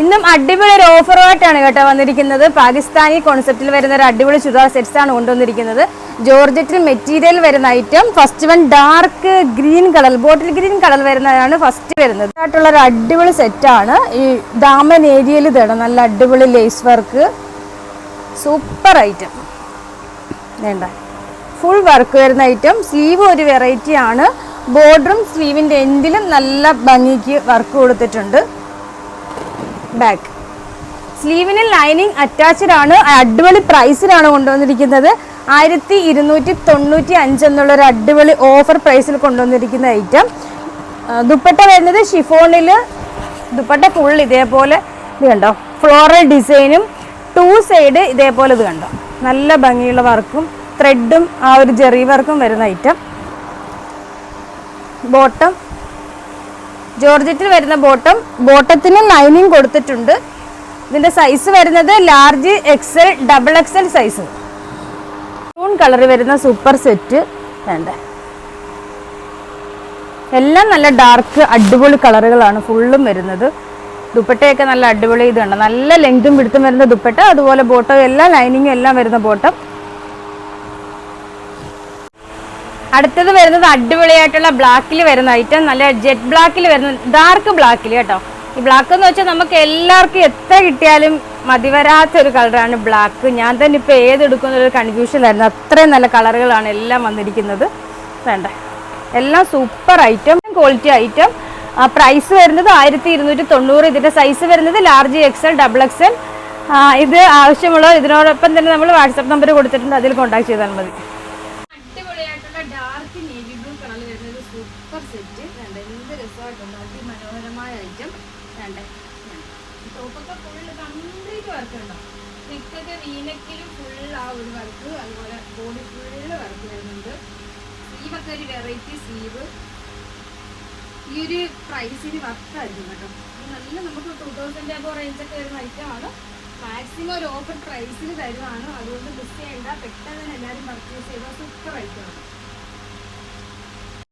ഇന്നും അടിപൊളി ഒരു ഓഫറുമായിട്ടാണ് കേട്ടോ വന്നിരിക്കുന്നത്. പാകിസ്ഥാനി കോൺസെപ്റ്റിൽ വരുന്ന ഒരു അടിപൊളി ചുരിദാർ സെറ്റ്സ് ആണ് കൊണ്ടുവന്നിരിക്കുന്നത്. ജോർജറ്റിൽ മെറ്റീരിയൽ വരുന്ന item first one dark green colour bottle green colour വരുന്നതാണ് ഫസ്റ്റ് വരുന്നത്. ആയിട്ടുള്ള ഒരു അടിപൊളി സെറ്റാണ് ഈ ദാമൻ ഏരിയയിൽ ഇതാണ് നല്ല അടിപൊളി ലേസ് വർക്ക് സൂപ്പർ ഐറ്റം വേണ്ട. ഫുൾ വർക്ക് വരുന്ന ഐറ്റം സ്ലീവ് ഒരു വെറൈറ്റി ആണ്. ബോർഡറും സ്ലീവിന്റെ എൻഡിലും നല്ല ഭംഗിക്ക് വർക്ക് കൊടുത്തിട്ടുണ്ട്. ബാക്ക് സ്ലീവിന് ലൈനിങ് അറ്റാച്ച്ഡ് ആണ് അടിപൊളി പ്രൈസിലാണ് കൊണ്ടുവന്നിരിക്കുന്നത്. ആയിരത്തി ഇരുന്നൂറ്റി തൊണ്ണൂറ്റി അഞ്ച് എന്നുള്ള ഒരു അടിപൊളി ഓഫർ പ്രൈസിൽ കൊണ്ടുവന്നിരിക്കുന്ന ഐറ്റം ദുപ്പട്ട വരുന്നത് ഷിഫോണിൽ ദുപ്പട്ട ഫുൾ ഇതേപോലെ ഇത് കണ്ടോ? ഫ്ലോറൽ ഡിസൈനും ടു സൈഡ് ഇതേപോലെ ഇത് കണ്ടോ? നല്ല ഭംഗിയുള്ള വർക്കും ത്രെഡും ആ ഒരു ജെറി വർക്കും വരുന്ന ഐറ്റം ബോട്ടം ജോർജറ്റിൽ വരുന്ന ബോട്ടം ബോട്ടത്തിന് ലൈനിങ് കൊടുത്തിട്ടുണ്ട്. ഇതിന്റെ സൈസ് വരുന്നത് large XL double XL size ൂൺ colour വരുന്ന സൂപ്പർ സെറ്റ് വേണ്ട? എല്ലാം നല്ല ഡാർക്ക് അടിപൊളി കളറുകളാണ് ഫുള്ളും വരുന്നത്. ദുപ്പട്ടയൊക്കെ നല്ല അടിപൊളി ഇത് കണ്ടോ നല്ല ലെങ്തും പിടുത്തും വരുന്ന ദുപ്പട്ട അതുപോലെ ബോട്ടം എല്ലാം ലൈനിങ്ങും എല്ലാം വരുന്ന ബോട്ടം. അടുത്തത് വരുന്നത് അടിപൊളിയായിട്ടുള്ള ബ്ലാക്കിൽ വരുന്ന ഐറ്റം നല്ല ജെറ്റ് ബ്ലാക്കിൽ വരുന്ന ഡാർക്ക് ബ്ലാക്കിൽ കേട്ടോ. ഈ ബ്ലാക്ക് എന്ന് വെച്ചാൽ നമുക്ക് എല്ലാവർക്കും എത്ര കിട്ടിയാലും മതിവരാത്ത ഒരു കളറാണ് ബ്ലാക്ക് ഞാൻ തന്നെ ഇപ്പോൾ ഏതെടുക്കുന്നൊരു കൺഫ്യൂഷനായിരുന്നു അത്രയും നല്ല കളറുകളാണ് എല്ലാം വന്നിരിക്കുന്നത്. വേണ്ട? എല്ലാം super item quality item price വരുന്നത് ആയിരത്തി ഇരുന്നൂറ്റി തൊണ്ണൂറ് ഇതിന്റെ സൈസ് വരുന്നത് ലാർജ് എക്സൽ ഡബിൾ എക്സൽ ഇത് ആവശ്യമുള്ള ഇതിനോടൊപ്പം തന്നെ നമ്മൾ വാട്സപ്പ് നമ്പർ കൊടുത്തിട്ടുണ്ട്. അതിൽ കോൺടാക്ട് ചെയ്താൽ മതി. ഡാർക്ക് നേവി ബ്ലൂ കളർ വരുന്നത് സൂപ്പർ സെറ്റ് വേണ്ട എന്ത് രസമായിട്ടുണ്ട് അതിമനോഹരമായ ഐറ്റം വേണ്ട ടോപ്പൊക്കെ ഫുള്ള് കംപ്ലീറ്റ് വർക്ക് ഉണ്ടോ? നെക്കൊക്കെ വീനക്കിലും ഫുൾ ആ ഒരു വർക്ക് അതുപോലെ ബോഡി ഫുള്ള് വർക്ക് വരുന്നുണ്ട്. സ്ലീവൊക്കെ ഒരു വെറൈറ്റി സ്ലീവ് ഈ ഒരു പ്രൈസിന് വർക്കായിരിക്കും കേട്ടോ. നല്ല നമുക്ക് ടു തൗസൻഡ് അബോ റേഞ്ചൊക്കെ വരുന്ന ഐറ്റമാണ് മാക്സിമം ഒരു ഓഫർ പ്രൈസിൽ തരുവാണ്. അതുകൊണ്ട് മിസ് ചെയ്യേണ്ട. പെട്ടെന്ന് തന്നെ എല്ലാവരും പർച്ചേസ് ചെയ്താൽ സൂപ്പർ ഐറ്റമാണ്